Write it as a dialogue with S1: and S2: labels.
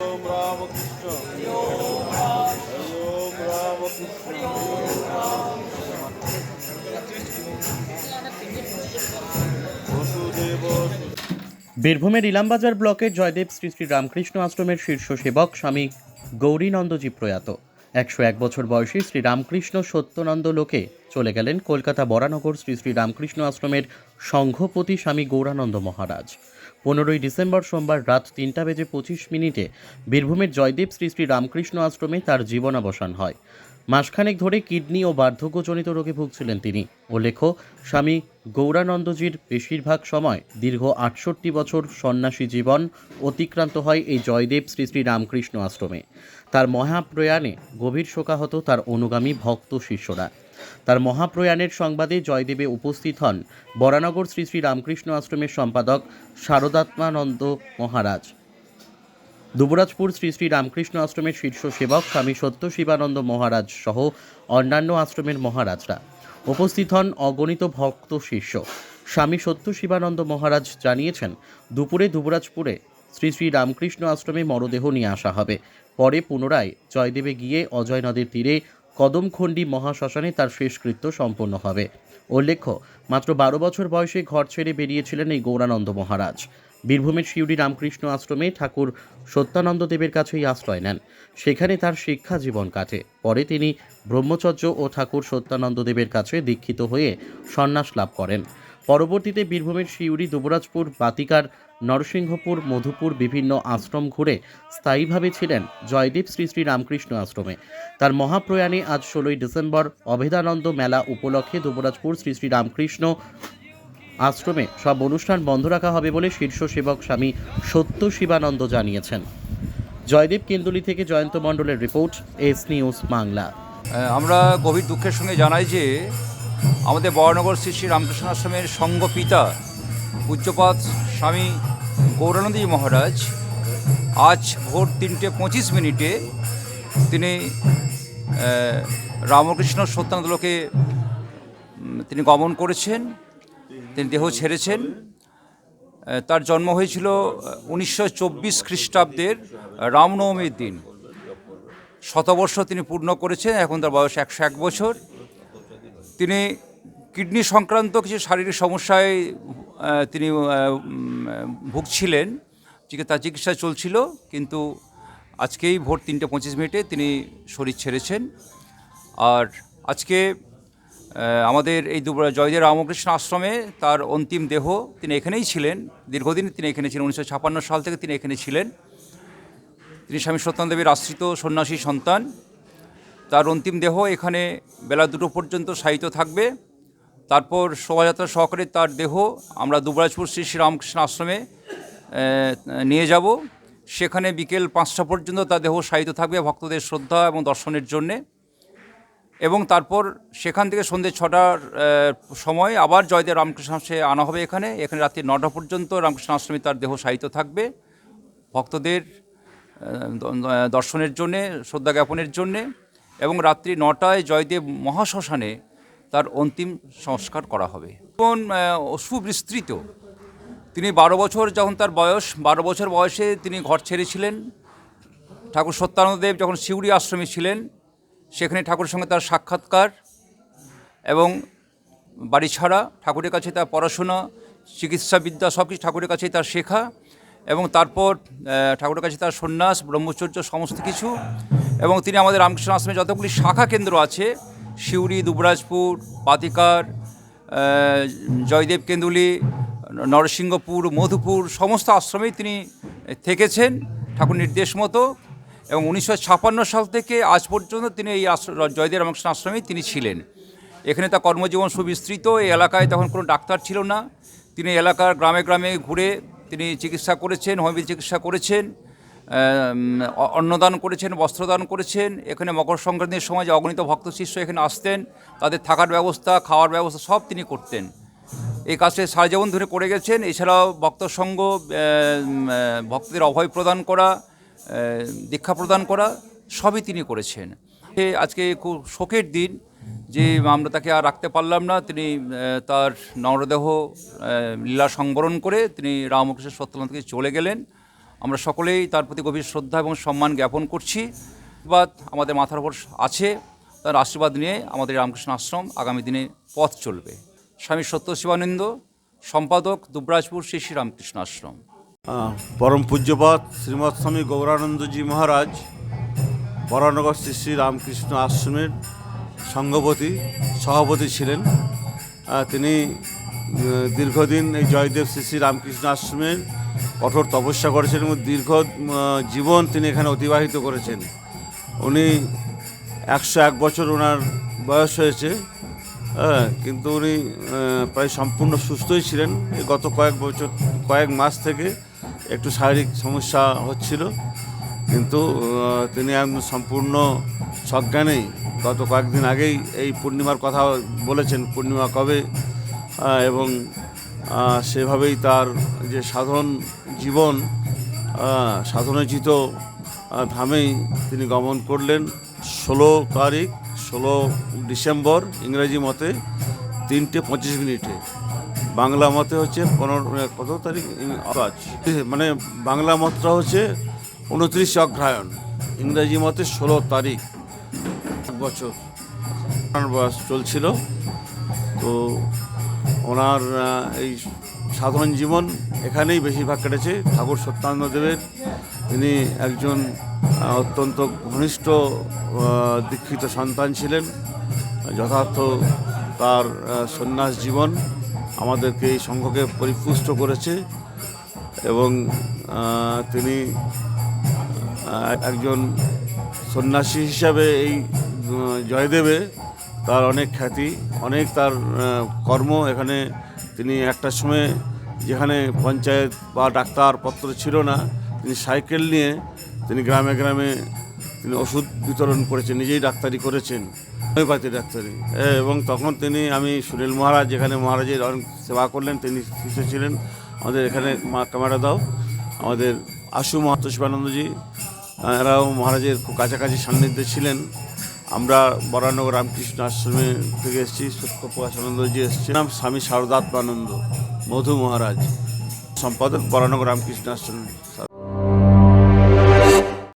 S1: ओम रामकृष्ण हरि ओम रामकृष्ण वसुदेव
S2: বীরভূমের ইলামবাজার ব্লকের জয়দেব শ্রী শ্রী রামকৃষ্ণ আশ্রমের শীর্ষ সেবক স্বামী গৌরীনন্দজি প্রয়াত একশো এক বছর বয়সী শ্রী রামকৃষ্ণ সত্যনন্দ লোকে চলে গেলেন কলকাতা বরানগর শ্রী শ্রী রামকৃষ্ণ আশ্রমের সংঘপতি স্বামী গৌরানন্দ মহারাজ পনেরোই ডিসেম্বর সোমবার রাত তিনটা বেজে পঁচিশ মিনিটে বীরভূমের জয়দেব শ্রী শ্রী রামকৃষ্ণ আশ্রমে তার জীবনাবসান হয়। মাসখানেক ধরে কিডনি ও বার্ধক্যজনিত রোগে ভুগছিলেন তিনি। উল্লেখ্য, স্বামী গৌরানন্দজির বেশিরভাগ সময় দীর্ঘ আটষট্টি বছর সন্ন্যাসী জীবন অতিক্রান্ত হয় এই জয়দেব শ্রী শ্রী রামকৃষ্ণ আশ্রমে। তার মহাপ্রয়াণে গভীর শোকাহত তার অনুগামী ভক্ত শিষ্যরা। তার মহাপ্রয়াণের সংবাদে জয়দেবে উপস্থিত হন বরানগর শ্রী শ্রী রামকৃষ্ণ আশ্রমের সম্পাদক শারদাত্মানন্দ মহারাজ। দুবরাজপুর শ্রী শ্রী রামকৃষ্ণ আশ্রমের শীর্ষ সেবক স্বামী সত্য শিবানন্দ মহারাজ সহ অন্যান্য আশ্রমের মহারাজরা উপস্থিত হন অগণিত ভক্ত শিষ্য। স্বামী সত্য শিবানন্দ মহারাজ জানিয়েছেন, দুপুরে দুবরাজপুরে শ্রী শ্রী রামকৃষ্ণ আশ্রমে মরদেহ নিয়ে আসা হবে। পরে পুনরায় জয়দেবে গিয়ে অজয় নদীর তীরে কদমখণ্ডী মহাশ্মশানে তার শেষকৃত্য সম্পন্ন হবে। উল্লেখ্য, মাত্র বারো বছর বয়সে ঘর ছেড়ে বেরিয়েছিলেন এই গৌরানন্দ মহারাজ। বীরভূমের শিউরি রামকৃষ্ণ আশ্রমে ঠাকুর সত্যানন্দ দেবের কাছেই আশ্রয় নেন। সেখানে তার শিক্ষা জীবন কাটে। পরে তিনি ব্রহ্মচর্য ও ঠাকুর সত্যানন্দ দেবের কাছে দীক্ষিত হয়ে সন্ন্যাস লাভ করেন। পরবর্তীতে বীরভূমের শিউরি দুবরাজপুর, বাতিকার, নরসিংহপুর, মধুপুর বিভিন্ন আশ্রম ঘুরে স্থায়ীভাবে ছিলেন জয়দীপ শ্রী শ্রী রামকৃষ্ণ আশ্রমে। তার মহাপ্রয়াণে আজ ষোলোই ডিসেম্বর অভেদানন্দ মেলা উপলক্ষে দুবরাজপুর শ্রী শ্রী রামকৃষ্ণ আশ্রমে সব অনুষ্ঠান বন্ধ রাখা হবে বলে শীর্ষ সেবক স্বামী সত্য শিবানন্দ জানিয়েছেন। জয়দেব কেন্দুলি থেকে জয়ন্ত মণ্ডলের রিপোর্ট, এস নিউজ বাংলা।
S3: আমরা গভীর দুঃখের সঙ্গে জানাই যে আমাদের বরানগর শ্রী শ্রী রামকৃষ্ণ আশ্রমের সঙ্গ পিতা পূজ্যপাত স্বামী গৌরানন্দী মহারাজ আজ ভোর তিনটে পঁচিশ মিনিটে তিনি রামকৃষ্ণ সত্যানন্দকে উম, তিনি গমন করেছেন তিনি দেহ ছেড়েছেন। তার জন্ম হয়েছিল উনিশশো চব্বিশ খ্রিস্টাব্দের রামনবমীর দিন। শতবর্ষ তিনি পূর্ণ করেছেন এখন তার বয়স একশো এক বছর। তিনি কিডনি সংক্রান্ত কিছু শারীরিক সমস্যায় তিনি ভুগছিলেন। তার চিকিৎসা চলছিল, কিন্তু আজকেই ভোর তিনটে পঁচিশ মিনিটে তিনি শরীর ছেড়েছেন। আর আজকে আমাদের এই দুবরা জয়দেব রামকৃষ্ণ আশ্রমে তার অন্তিম দেহ তিনি এখানেই ছিলেন। দীর্ঘদিন তিনি এখানে ছিলেন, উনিশশো ছাপান্ন সাল থেকে তিনি এখানে ছিলেন। তিনি স্বামী সত্যনাদেবের আশ্রিত সন্ন্যাসী সন্তান। তার অন্তিম দেহ এখানে বেলা দুটো পর্যন্ত শায়িত থাকবে। তারপর শোভাযাত্রা সহকারে তার দেহ আমরা দুবরাজপুর শ্রী শ্রী রামকৃষ্ণ আশ্রমে নিয়ে যাব। সেখানে বিকেল পাঁচটা পর্যন্ত তার দেহ শায়িত থাকবে ভক্তদের শ্রদ্ধা এবং দর্শনের জন্যে। এবং তারপর সেখান থেকে সন্ধ্যে ছটার সময় আবার জয়দেব রামকৃষ্ণ আশ্রমে আনা হবে এখানে। এখানে রাত্রি নটা পর্যন্ত রামকৃষ্ণ আশ্রমে তার দেহ শায়িত থাকবে। ভক্তদের দর্শনের জন্যে, শ্রদ্ধা জ্ঞাপনের জন্যে। এবং রাত্রি নটায় জয়দেব মহাশ্মশানে তার অন্তিম সংস্কার করা হবে। এবং সুবিস্তৃত, তিনি বারো বছর যখন তার বয়স, বারো বছর বয়সে তিনি ঘর ছেড়েছিলেন। ঠাকুর সত্যানন্দদেব যখন শিউরি আশ্রমে ছিলেন, সেখানে ঠাকুরের সঙ্গে তার সাক্ষাৎকার এবং বাড়ি ছাড়া ঠাকুরের কাছে তার পড়াশোনা, চিকিৎসাবিদ্যা সব কিছু ঠাকুরের কাছেই তার শেখা। এবং তারপর ঠাকুরের কাছে তার সন্ন্যাস, ব্রহ্মচর্য, সমস্ত কিছু। এবং তিনি আমাদের রামকৃষ্ণ আশ্রমে যতগুলি শাখা কেন্দ্র আছে শিউরি দুবরাজপুর, পাতিকার জয়দেব কেন্দুলি, নরসিংহপুর, মধুপুর, সমস্ত আশ্রমেই তিনি থেকেছেন ঠাকুর নির্দেশ মতো। এবং উনিশশো সাল থেকে আজ পর্যন্ত তিনি এই জয়দেব রামকৃষ্ণ আশ্রমেই তিনি ছিলেন। এখানে তার কর্মজীবন সুবিস্তৃত, এই এলাকায় তখন কোনো ডাক্তার ছিল না। তিনি এলাকার গ্রামে গ্রামে ঘুরে তিনি চিকিৎসা করেছেন হোমিওপ্যাথি চিকিৎসা করেছেন অন্নদান করেছেন, বস্ত্রদান করেছেন, এখানে মকর সংক্রান্তির সময় যে অগণিত ভক্ত শিষ্য এখানে আসতেন, তাদের থাকার ব্যবস্থা, খাওয়ার ব্যবস্থা সব তিনি করতেন। এই কাজটি সারা জীবন ধরে করে গেছেন, এছাড়াও ভক্ত সঙ্গ ভক্তদের অভয় প্রদান করা দীক্ষা প্রদান করা, সবই তিনি করেছেন। আজকে খুব শোকের দিন যে আমরা তাকে আর রাখতে পারলাম না, তিনি তার নরদেহ লীলা সংবরণ করে তিনি রামকৃষ্ণ সত্যনাথকে চলে গেলেন। আমরা সকলেই তার প্রতি গভীর শ্রদ্ধা এবং সম্মান জ্ঞাপন করছি। আশীর্বাদ আমাদের মাথার উপর আছে, তার আশীর্বাদ নিয়ে আমাদের রামকৃষ্ণ আশ্রম আগামী দিনে পথ চলবে। স্বামী সত্য শিবানন্দ সম্পাদক, দুবরাজপুর শ্রী শ্রী রামকৃষ্ণ আশ্রম।
S1: পরম পূজ্যপাত শ্রীমৎ স্বামী গৌরানন্দজি মহারাজ, বরানগর শ্রী শ্রী রামকৃষ্ণ আশ্রমের সংঘপতি সভাপতি ছিলেন। তিনি দীর্ঘদিন এই জয়দেব শ্রী শ্রী রামকৃষ্ণ আশ্রমের কঠোর তপস্যা করেছেন এবং দীর্ঘ জীবন তিনি এখানে অতিবাহিত করেছেন। উনি একশো এক বছর ওনার বয়স হয়েছে হ্যাঁ কিন্তু উনি প্রায় সম্পূর্ণ সুস্থই ছিলেন। গত কয়েক বছর, কয়েক মাস থেকে একটু শারীরিক সমস্যা হচ্ছিল। কিন্তু তিনি সম্পূর্ণ সজ্ঞানেই গত কয়েকদিন আগেই এই পূর্ণিমার কথা বলেছেন, পূর্ণিমা কবে? এবং সেভাবেই তার যে সাধন জীবন সাধনোচিত ধামেই তিনি গমন করলেন। ষোলো তারিখ, ষোলো ডিসেম্বর ইংরেজি মতে তিনটে পঁচিশ মিনিটে। বাংলা মতে হচ্ছে পনেরো, কত তারিখ? মানে বাংলা মতটা হচ্ছে উনত্রিশ অগ্রহায়ণ, ইংরেজি মতে ষোলো তারিখ বছর বয়স চলছিল। তো ওনার এই সাধারণ জীবন এখানেই বেশিরভাগ কেটেছে। ঠাকুর সত্যানন্দ দেবের, তিনি একজন অত্যন্ত ঘনিষ্ঠ দীক্ষিত সন্তান ছিলেন। যথার্থ তার সন্ন্যাস জীবন আমাদেরকে এই সংঘকে পরিপুষ্ট করেছে এবং তিনি একজন সন্ন্যাসী হিসাবে এই জয়দেবে তার অনেক খ্যাতি, অনেক তার কর্ম। এখানে তিনি একটা সময় যেখানে পঞ্চায়েত বা ডাক্তারপত্র ছিল না, তিনি সাইকেল নিয়ে তিনি গ্রামে গ্রামে তিনি ওষুধ বিতরণ করেছেন, নিজেই ডাক্তারি করেছেন, হোমিওপ্যাথি ডাক্তারি। এবং তখন তিনি, আমি সুনীল মহারাজ, যেখানে মহারাজের অনেক সেবা করলেন, তিনি শিষ্য ছিলেন। আমাদের এখানে মা ক্যামেরা দাও আমাদের আশু মাহাতো শিবানন্দজি এরাও মহারাজের খুব কাছাকাছি সান্নিধ্যে ছিলেন। আমরা বরানগর রামকৃষ্ণ আশ্রমে থেকে এসেছি সত্য আনন্দজি এসেছে নাম স্বামী শারদাত্মানন্দ মধু মহারাজ, সম্পাদক বরানগর রামকৃষ্ণ আশ্রম।